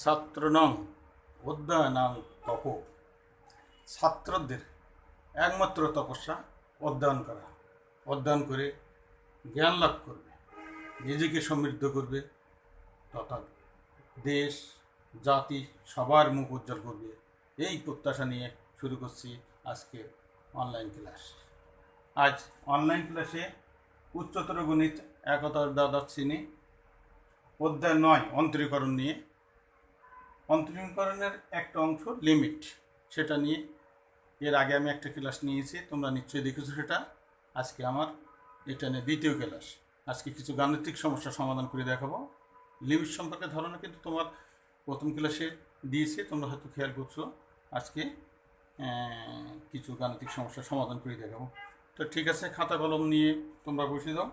ছাত্রনং অধ্যয়নাং তপ। ছাত্রদের একমাত্র তপস্যা অধ্যয়ন করা। অধ্যয়ন করে জ্ঞান লাভ করবে, নিজেকে সমৃদ্ধ করবে, তথা দেশ, জাতি, সবার মুখ উজ্জ্বল করবে। এই প্রত্যাশা নিয়ে শুরু করছি আজকে অনলাইন ক্লাস আজ অনলাইন ক্লাসে উচ্চতর গণিত একতার দ্বাদশ শ্রেণি অধ্যায় নয়, অন্তরীকরণ নিয়ে অন্তরীকরণের একটা অংশ লিমিট সেটা নিয়ে এর আগে আমি একটা ক্লাস নিয়েছি, তোমরা নিশ্চয়ই দেখেছ সেটা। আজকে আমার এটা নিয়ে দ্বিতীয় ক্লাস আজকে কিছু গাণিতিক সমস্যার সমাধান করে দেখাবো। লিমিট সম্পর্কে ধারণা কিন্তু তোমার প্রথম ক্লাসে দিয়েছি, তোমরা হয়তো খেয়াল করছ। আজকে কিছু গাণিতিক সমস্যার সমাধান করে দেখাবো। তো ঠিক আছে, খাতা কলম নিয়ে তোমরা বসে দাও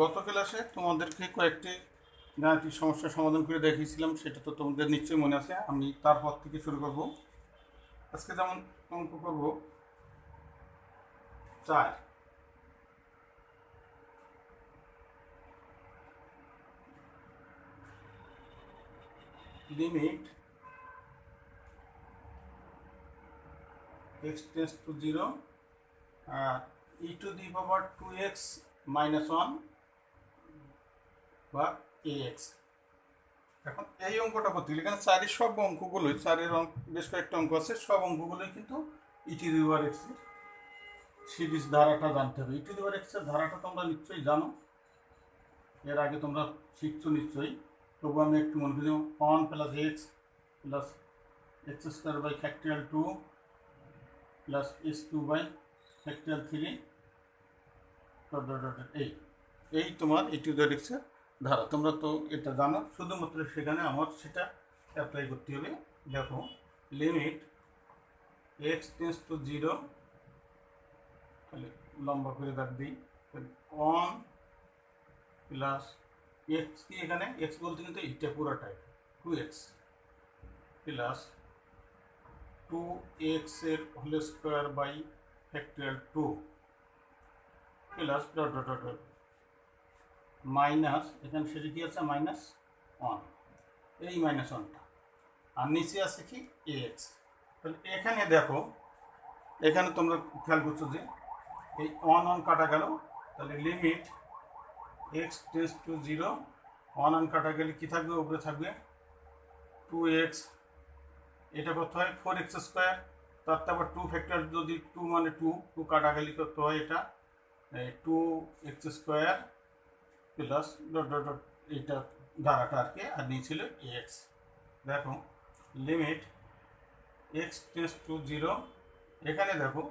গত ক্লাসে তোমাদেরকে কয়েকটি গাণিতিক সমস্যার সমাধান করে দেখিয়েছিলাম, সেটা তো তোমাদের নিশ্চয়ই মনে আছে, আমি তারপর থেকে শুরু করব। আজকে যেমন অঙ্ক করব, চার। Limit x tends to zero R e to the power to x minus one বা এ এক্স এখন এই অঙ্কটা করতে গেলে এখানে চারের সব অঙ্কগুলোই, চারের অঙ্ক, বেশ কয়েকটা অঙ্ক আছে, সব অঙ্কগুলোই কিন্তু ইটি রিভার এক্সের সিরিজ ধারাটা জানতে হবে। ইটি রিভার এক্সের ধারাটা তোমরা নিশ্চয়ই জানো, এর আগে তোমরা শিখছো নিশ্চয়ই। তবু আমি একটু মনে করি one plus x plus x square by factorial two plus s two by factorial three এই এই তোমার ইটি রিভার এক্সের ধারা, তোমরা তো এটা জানো, শুধুমাত্র সেখানে আমার সেটা অ্যাপ্লাই করতে হবে। দেখো limit x tends to zero তাহলে লম্বা করে দাগ দিই ওয়ান প্লাস এক্স কি এখানে এক্স বলতে কিন্তু এইটা পুরোটাই টু এক্স প্লাস টু এক্সের whole square by factorial two plus dot dot dot minus, এখানে সেটা কি আছে? Minus one. এই মাইনাস ওয়ানটা। আর নিচে আছে কি? এক্স তাহলে এখানে দেখো, এখানে তোমরা খেয়াল করছ যে এই ওয়ান ওয়ান কাটা গেল, তাহলে limit x tends to zero one one কাটা গেলে কী থাকবে? উপরে থাকবে টু এক্স এটা করতে হয়? ফোর এক্স স্কোয়ার তার তো আবার টু ফ্যাক্টর যদি টু মানে টু টু কাটা গেলে করতে হয় এটা? Two x square plus dot dot dot এইটা ধারাটা আর কি, আর নিয়েছিল এক্স দেখো limit x tends to zero এখানে দেখো,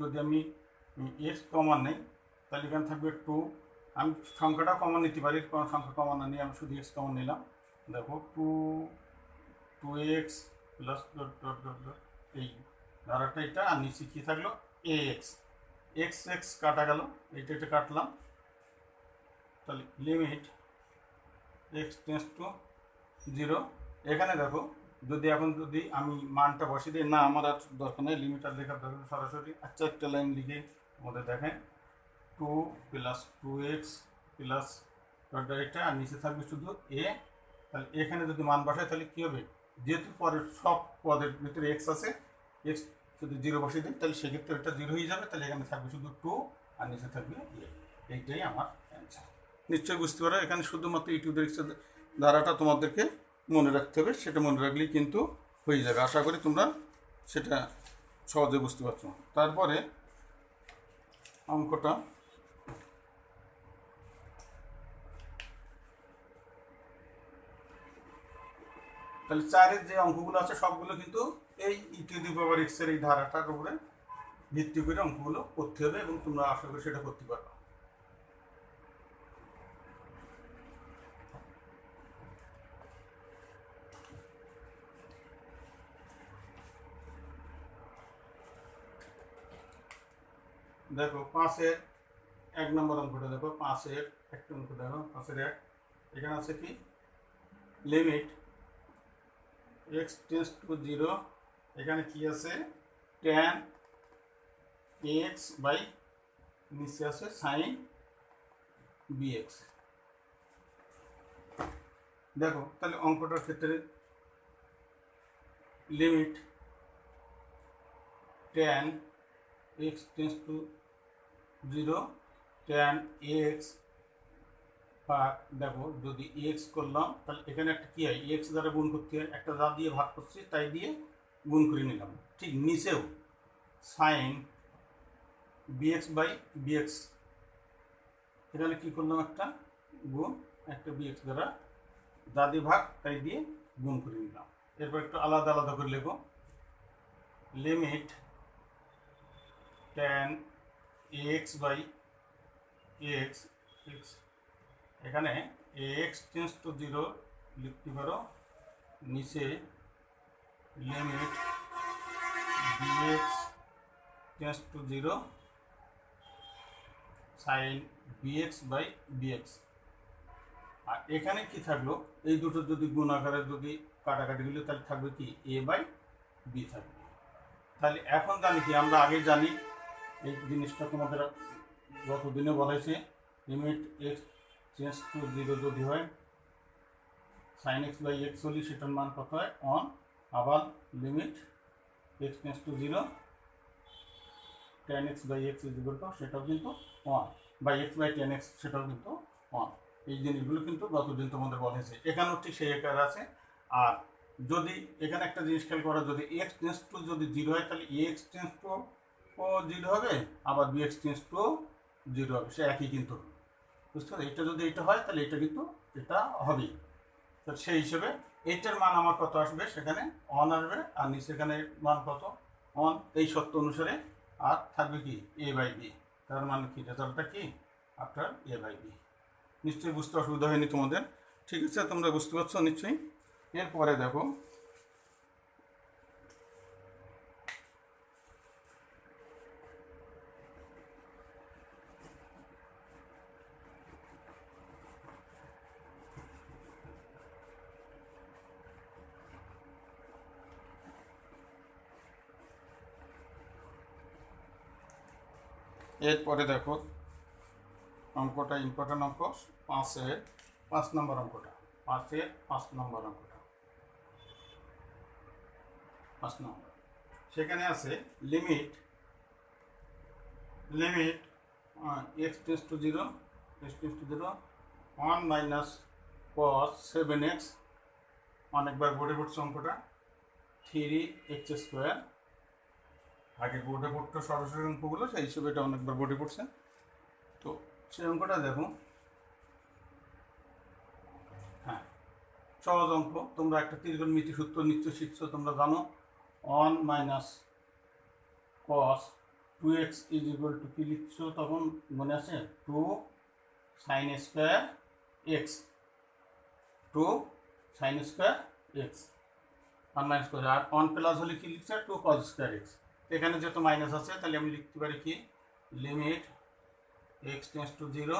যদি আমি এক্স কমন নেই, তাহলে এখানে থাকবে টু আমি সংখ্যাটা কমন নিতে পারি, কোনো সংখ্যা কমন না, নিয়ে আমি শুধু এক্স কমন নিলাম। দেখো two two x plus dot dot dot dot এই ধারাটা এটা, আর নিচে কী থাকল? এ এক্স এক্স এক্স কাটা গেল, এইটা এটা কাটলাম। তাহলে limit x tends to zero এখানে দেখো, যদি এখন যদি আমি মানটা বসিয়ে দিই, না, আমার আর দরকার নেই লিমিট আর লেখার দরকার সরাসরি আচ্ছা একটা লাইন লিখে আমাদের দেখেন two plus two x plus এটা আর নিচে থাকবে শুধু এ তাহলে এখানে যদি মান বসায় তাহলে কী হবে? যেহেতু পরের সব পদের ভিতরে এক্স আছে এক্স যদি জিরো বসিয়ে দিই, তাহলে সেক্ষেত্রে এটা জিরো হয়ে যাবে, তাহলে এখানে থাকবে শুধু টু আর নিচে থাকবে এ এইটাই আমার অ্যান্সার নিশ্চয়ই বুঝতে পারো। এখানে শুধুমাত্র ইউটিউব এক্সের ধারাটা তোমাদেরকে মনে রাখতে হবে। সেটা মনে রাখলেই কিন্তু হয়ে যাবে। আশা করি তোমরা সেটা সহজে বুঝতে পারছ। তারপরে অঙ্কটা তাহলে চারের যে অঙ্কগুলো আছে, সবগুলো কিন্তু এই ইউটিউব পাওয়ার এক্সের এই ধারাটার উপরে ভিত্তি করে অঙ্কগুলো করতে হবে এবং তোমরা আশা করি সেটা করতে পারবে। দেখো পাঁচের এক নম্বর অঙ্কটা, দেখো পাঁচের একটা অঙ্ক দেখো, পাঁচের এক। এখানে আছে কি? Limit x tends to zero এখানে কি আছে? ট্যান এক্স বাই নিচে আছে সাইন বিএক্স দেখো, তাহলে অঙ্কটার ক্ষেত্রে limit tan x tends to zero tan x বা দেখো যদি এক্স করলাম, তাহলে এখানে একটা কী হয়? এক্স দ্বারা গুণ করতে হয়। একটা যা দিয়ে ভাগ করছি, তাই দিয়ে গুণ করে নিলাম। ঠিক নিচেও সাইন বিএক্স বাই বিএক্স এখানে কী করলাম একটা? গুণ একটা বিএক্স দ্বারা যা দিয়ে ভাগ, তাই দিয়ে গুণ করে নিলাম। এরপর একটু আলাদা আলাদা করে লেখো। Limit tan x by x x এখানে এক্স টেন্স টু জিরো লিখতে পারো। নিচে limit b x tends to zero sine b x by b x আর এখানে কি থাকল? এই দুটো যদি গুণ আকারে যদি কাটাকাটি হলো, তাহলে থাকবে কি? এ বাই বি থাকবে। তাহলে এখন জানি কি, আমরা আগে জানি এই জিনিসটা তোমাদের গত দিনে বলা limit x change to zero যদি হয় সাইন এক্স বাই এক্স হলে সেটার মান কত হয়? অন আবার limit x change to zero tan x by x is equal to সেটাও কিন্তু one by x by tan x সেটাও কিন্তু ওয়ান এই জিনিসগুলো কিন্তু গতদিন তোমাদের বলেছে এখানেও ঠিক সেই একার আছে। আর যদি এখানে একটা জিনিস খেয়াল করা, যদি এক্স টেন্স টু যদি জিরো হয়, তাহলে এক্স টেন্স টু ও জিরো হবে, আবার b x tends to zero হবে, সে একই কিন্তু। বুঝতে পারছ এটা যদি এটা হয়, তাহলে এটা কিন্তু এটা হবেই। তো সেই হিসেবে এইটার মান আমার কত আসবে? সেখানে অন আসবে, আর নিচে এখানে মান কত? অন এই সত্য অনুসারে আর থাকবে কি? এ বাই বি তার মানে কি? রেজাল্টটা কি? আপনার এ বাই বি নিশ্চয়ই বুঝতে অসুবিধা হয়নি তোমাদের। ঠিক আছে, তোমরা বুঝতে পারছ নিশ্চয়ই? এরপরে দেখো এরপরে দেখো, অঙ্কটা ইম্পর্টেন্ট অঙ্ক, পাঁচের, পাঁচ নম্বর অঙ্কটা, পাঁচের পাঁচ নম্বর অঙ্কটা। পাঁচ নম্বর। সেখানে আছে limit limit x tends to zero x tends to zero one minus cos seven x অনেকবার বোর্ডে পড়ছে অঙ্কটা থ্রি এক্স স্কোয়ার আগে বোর্ডে পড়তো সরাসরি অঙ্কগুলো সেই হিসেবে এটা অনেকবার বোর্ডে পড়ছে। তো সেই অঙ্কটা দেখো। হ্যাঁ সহজ অঙ্ক। তোমরা একটা ত্রিকোণমিতি সূত্র নিচ্ছ শিখছো, তোমরা জানো। One minus cos two x is equal to কি লিখছো তখন? মনে আছে? Two sine square x two sine square x one minus করে আর ওয়ান প্লাস হলে কি লিখছে? টু কস স্কোয়ার এক্স এখানে যেহেতু মাইনাস আছে, তাহলে আমি লিখতে পারি কি? Limit x tends to zero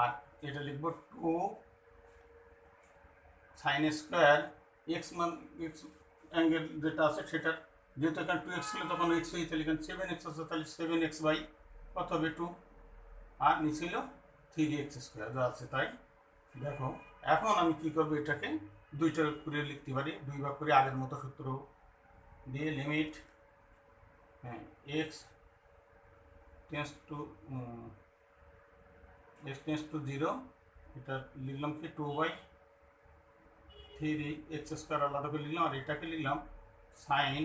আর এটা লিখব টু সাইন স্কোয়ার এক্স মান এক্স অ্যাঙ্গেল যেটা আছে সেটা যেহেতু এখানে টু এক্স ছিল, তখন এক্স হয়ে তাহলে এখানে সেভেন এক্স আছে, তাহলে সেভেন এক্স বাই কত হবে টু আর নিছিল থ্রি এক্স স্কোয়ার যা আছে তাই। দেখো, এখন আমি কি করব এটাকে দুইটা করে লিখতে পারি, দুই ভাগ করে আগের মতো সূত্র দিয়ে লিমিট হ্যাঁ x tends to x tends to zero এটা লিখলাম কি two by three x square আলাদা করে লিখলাম, আর এটাকে লিখলাম sine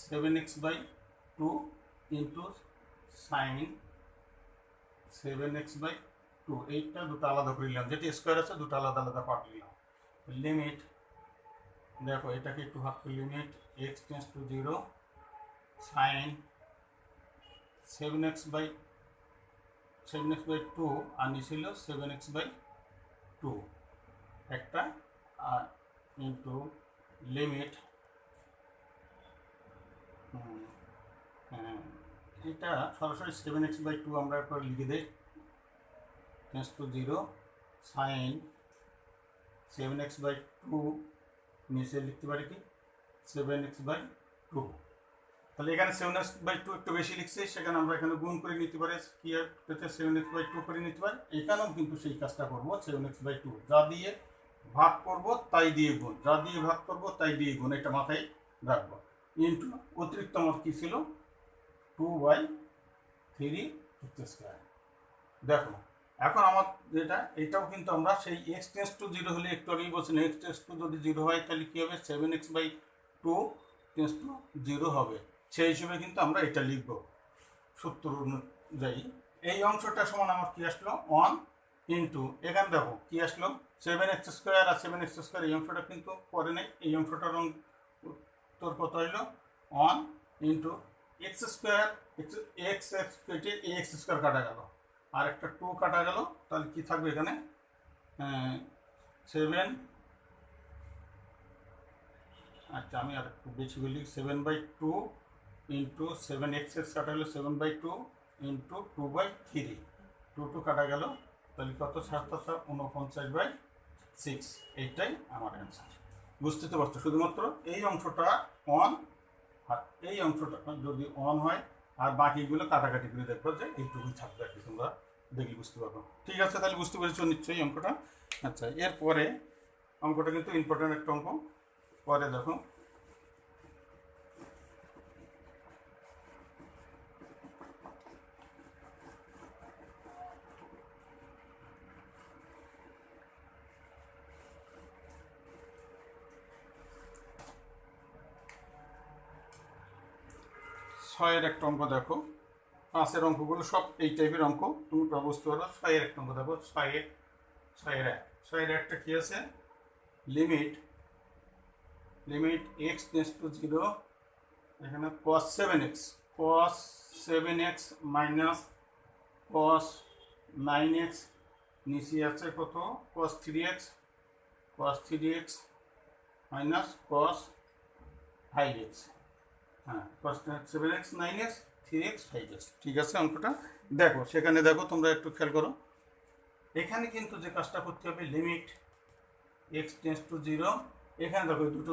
seven x by two into sine seven x by two এইটা দুটো আলাদা করে নিলাম যেটি স্কোয়ার আছে দুটো আলাদা আলাদা পার্ট নিলাম লিমিট দেখো এটাকে একটু করে limit x tends to zero x by seven x by two আর নিছিল সেভেন এক্স বাই টু একটা, আর ইন্টু লিমিট এটা সরাসরি সেভেন এক্স বাই টু আমরা একবার লিখে দিই। Tends to zero sine seven x by two নিচে লিখতে পারি কি? সেভেন এক্স বাই টু তাহলে এখানে সেভেন এক্স বাই টু একটু বেশি লিখছে, সেখানে আমরা এখানে গুণ করে নিতে পারি কি পেতে সেভেন এক্স বাই টু করে নিতে পারি। এখানেও কিন্তু সেই কাজটা করব সেভেন এক্স বাই টু যা দিয়ে ভাগ করব, তাই দিয়ে গুণ। যা দিয়ে ভাগ করব, তাই দিয়ে গুণ। এটা মাথায় রাখব। ইন্টু অতিরিক্ত আমার কী ছিল? Two by three x square দেখো, এখন আমার যেটা, এটাও কিন্তু আমরা সেই এক্স টেন্স টু জিরো হলে একটু আগেই বলছিলাম এক্স টেন্স টু যদি জিরো হয়, তাহলে কী হবে? Seven x by two tends to zero হবে। সেই হিসেবে কিন্তু আমরা এটা লিখব। সূত্র অনুযায়ী। এই অংশটা সমান আমার কী আসলো? ওয়ান ইন্টু, এখানে দেখো কী আসলো? সেভেন এক্স স্কোয়ার আর সেভেন এক্স স্কোয়ার, এই অংশটা কিন্তু পরে নেই। এই অংশটার উত্তর কত হইল? One into x square, x x x কেটে এক্স স্কোয়ার কাটা গেল। আর একটা টু কাটা গেল। তাহলে কী থাকবে এখানে? সেভেন আচ্ছা আমি আর একটু বেশি বলি seven by two into seven x x কাটা গেলো seven by two into two by three two two কাটা গেল, তাহলে কত? সাত সাত উনপঞ্চাশ বাই সিক্স এইটাই আমার অ্যান্সার বুঝতে তো পারছ? শুধুমাত্র এই অংশটা অন আর এই অংশটা যদি অন হয়, আর বাকিগুলো কাটাকাটি করে দেখব যে এইটুকুই থাকবে আর কি, তোমরা দেখি বুঝতে পারব। ঠিক আছে, তাহলে বুঝতে পেরেছ নিশ্চয়ই অঙ্কটা আচ্ছা এরপরে অঙ্কটা কিন্তু ইম্পর্টেন্ট একটা অঙ্ক পরে দেখো। ছয়ের একটা অঙ্ক দেখো। পাঁচের অঙ্কগুলো সব এই টাইপের অঙ্ক। তুমি বুঝতে পারো ছয়ের একটা অঙ্ক দেখো, ছয়ের ছয়ের এক। ছয়ের একটা কী আছে? Limit limit x tends to zero এখানে cos seven x cos seven x minus cos nine x নিচে আছে কত? Cos three x cos three x minus cos five x হ্যাঁ seven x nine three x five ঠিক আছে অঙ্কটা? দেখো, সেখানে দেখো তোমরা একটু খেয়াল করো। এখানে কিন্তু যে কাজটা করতে হবে limit x tends to zero এখানে দেখো দুটো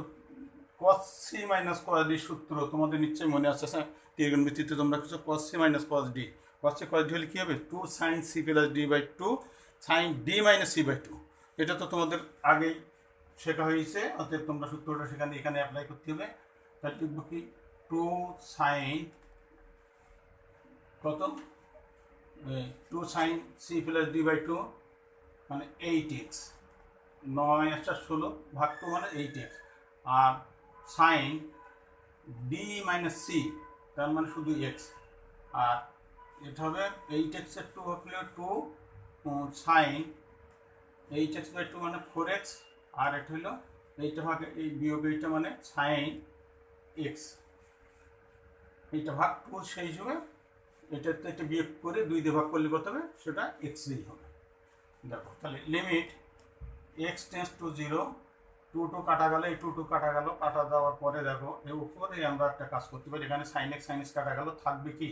cos C minus cos D সূত্র তোমাদের নিশ্চয়ই মনে আছে ত্রিগণমিতিতে তোমরা কিছু cos C minus cos D cos C cos D হলে কী হবে? Two sine C plus D by two sine D minus C by two এটা তো তোমাদের আগেই শেখা হয়েছে, অতএব তোমরা সূত্রটা সেখানে, এখানে অ্যাপ্লাই করতে হবে। তাহলে লিখব কি? টু সাইন কত two sine C plus D by two মানে এইট এক্স। নয় একটা ষোলো, ভাগ টু মানে এইট এক্স। আর সাইন ডি মাইনাস সি, তার মানে শুধু এক্স। আর এটা হবে এইট এক্সের টু হলে two sine eight x by two মানে ফোর এক্স। আর এটা হলো এইটা ভাগে এই বিয়োগ এইটা মানে সাইন এক্স। এইটা ভাগ টু সেই হিসেবে এটাতে একটা বিয়োগ করে দুই দিয়ে ভাগ করলে কত হবে? সেটা এক্স এক্সই হবে। দেখো, তাহলে limit x tends to zero two two কাটা গেল, এই টু টু কাটা গেল, কাটা দেওয়ার পরে দেখো, এর উপরে আমরা একটা কাজ করতে পারি, এখানে সাইন এক্স সাইন এক্স কাটা গেল, থাকবে কি?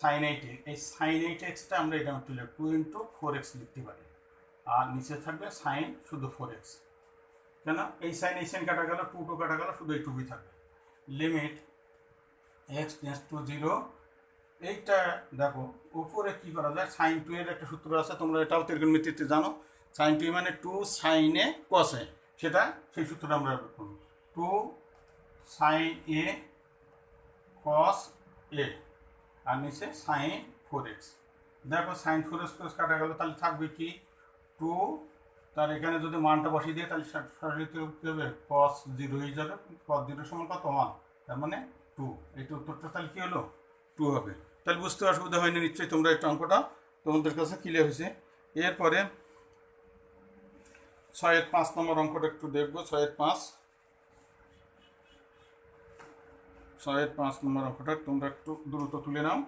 সাইন এইট এই সাইন এইট এক্সটা আমরা এখানে তুলে টু ইন্টু ফোর এক্স লিখতে পারি। আর নিচে থাকবে সাইন শুধু ফোর এক্স কেন? এই সাইন এই সাইন কাটা গেল টু টু কাটা গেল, শুধু এই টুকুই থাকবে। Limit x tends to zero এইটা দেখো উপরে কি করা যায় সাইন টু এর একটা সূত্র আছে তোমরা এটাও ত্রিকোণমিতিতে জানো সাইন টু মানে টু সাইনে কসে সেটা সেই সূত্রটা আমরা করব টু সাইন এ কস এ আর নিচে সাইন ফোর এক্স দেখো সাইন ফোর এক্স কস কাটা গেল তাহলে থাকবে কি টু তার এখানে যদি মানটা বসিয়ে দিয়ে তাহলে সরাসরি কী হবে কস জিরো হয়ে যাবে কস জিরো সমান কত ওয়ান তার মানে টু এটা উত্তরটা তাহলে কী হলো? টু হবে। তাহলে বুঝতে অসুবিধা হয়নি, নিশ্চয়ই তোমরা একটা অঙ্কটা তোমাদের কাছে ক্লিয়ার হয়েছে। এরপরে ছয়ের পাঁচ নম্বর অঙ্কটা একটু দেখব ছয়ের পাঁচ। ছয়ের পাঁচ নম্বর অঙ্কটা তোমরা একটু দ্রুত তুলে নাও।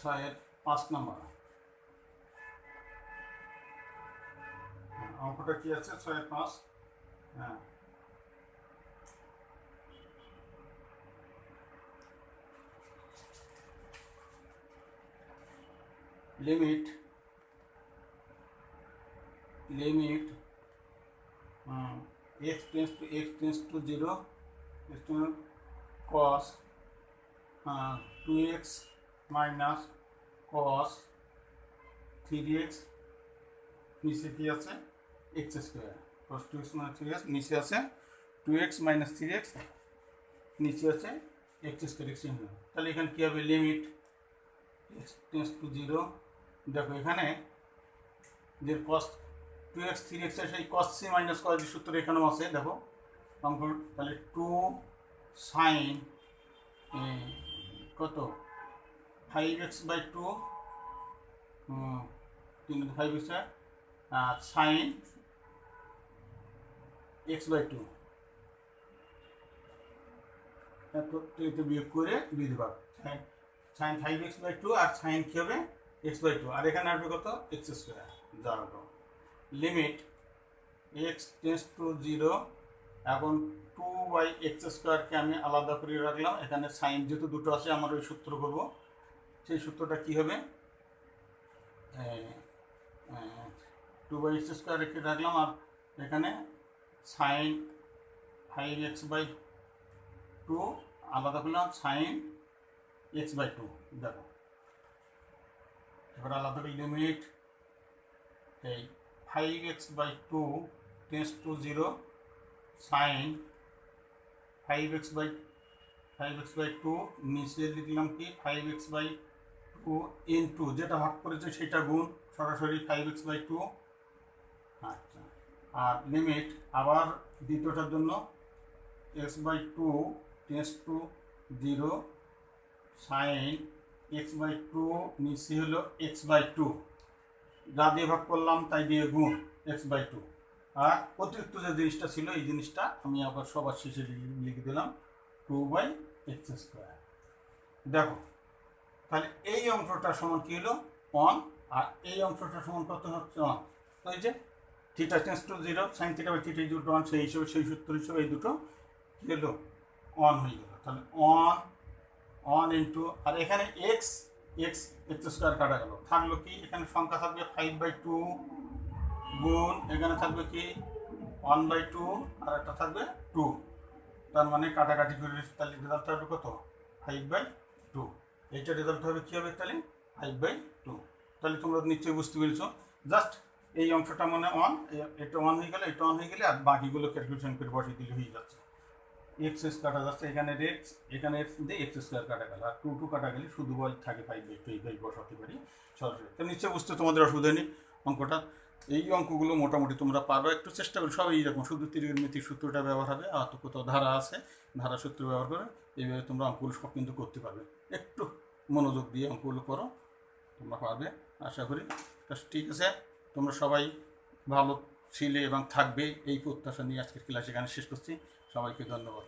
ছয়ের পাঁচ নম্বর অঙ্কটা কি আছে ছয়ের পাঁচ হ্যাঁ limit limit x tends to x tends to 0 is to cos uh, 2x minus cos 3x নিচে কি আছে? x square cos 2x minus 3x নিচে আছে 2x minus 3x নিচে আছে x স্কোয়ার চিহ্ন। তাহলে এখানে কি হবে? লিমিট x tends to 0 দেখো এখানে যে cos টু এক্স থ্রি এক্সের সেই কস সি মাইনাস কস সূত্র এখানেও আছে। দেখো অঙ্ক তাহলে টু সাইন কত? ফাইভ এক্স বাই টু তিন five x sine x by two এত বিয়োগ করে দুই দিবার। Sine five x by two R sine কী হবে? এক্স বাই টু আর এখানে আসবে কত? এক্স স্কোয়ার যা হলো limit x tends to zero এখন টু বাই এক্স স্কোয়ারকে আমি আলাদা করে রাখলাম। এখানে সাইন যেহেতু দুটো আছে, আমার ওই সূত্র করব। সেই সূত্রটা কী হবে? টু বাই এক্স স্কোয়ার রেখে রাখলাম আর এখানে sine five x by two আলাদা করলাম সাইন এক্স বাই টু দেখো। এবার আলাদা করে লিমিট এই five x by two tends to zero sine five x by five x by two নিচে লিখলাম কি? Five x by two in two, যেটা ভাগ করেছে সেটা গুণ সরাসরি ফাইভ এক্স বাই টু আচ্ছা আর লিমিট আবার দ্বিতীয়টার জন্য x by two tends to zero sine x by two নিচে হলো এক্স বাই টু যা দিয়ে ভাগ করলাম তাই দিয়ে গুণ এক্স বাই টু আর অতিরিক্ত যে জিনিসটা ছিল, এই জিনিসটা আমি আবার সবার শেষে লিখে দিলাম টু বাই এক্স স্কোয়ার দেখো তাহলে এই অংশটা সমান কী হলো? ওয়ান আর এই অংশটা সমান কত হচ্ছে? ওয়ান এই যে theta tends to zero sine theta by theta দুটো ওয়ান সেই হিসেবে, সেই সূত্র হিসেবে এই দুটো কী হলো? ওয়ান হয়ে গেল। তাহলে ওয়ান ওয়ান ইন্টু আর এখানে এক্স এক্স এক্স স্কোয়ার কাটা গেল। থাকল কি? এখানে সংখ্যা থাকবে ফাইভ বাই টু গুণ, এখানে থাকবে কি? ওয়ান বাই টু আর একটা থাকবে টু তার মানে কাটাকাটি করে তাহলে রেজাল্ট হবে কত? ফাইভ বাই টু এইটা রেজাল্ট হবে কী হবে তাহলে? ফাইভ বাই টু তাহলে তোমরা নিশ্চয়ই বুঝতে পেরেছ। জাস্ট এই অংশটা মানে ওয়ান এটা ওয়ান হয়ে গেলে, এটা ওয়ান হয়ে গেলে, আর বাকিগুলো ক্যালকুলেশন করে বসিয়ে দিলে হয়ে যাচ্ছে। এক্স এস কাটা যাচ্ছে, এখানে এক্স এখানে এক্স দিয়ে এক্স স্কোয়ার কাটা গেল। আর টু টু কাটা গেলে শুধু বল থাকে ফাইভ বাই টু এই বাই বসাতে পারি সরাসরি। তো নিশ্চয়ই বুঝতে তোমাদের অসুবিধা নেই অঙ্কটা। এই অঙ্কগুলো মোটামুটি তোমরা পারবে একটু চেষ্টা করো সব এইরকম। শুধু ত্রিগোণমিতিক সূত্রটা ব্যবহার হবে, আর তো কোথাও ধারা আছে, ধারা সূত্র ব্যবহার করে এইভাবে তোমরা অঙ্কগুলো সব কিন্তু করতে পারবে। একটু মনোযোগ দিয়ে অঙ্কগুলো করো। তোমরা পারবে। আশা করি ঠিক আছে। তোমরা সবাই ভালো ছিলে এবং থাকবে। এই প্রত্যাশা নিয়ে আজকের ক্লাস এখানে শেষ করছি। সবাইকে ধন্যবাদ।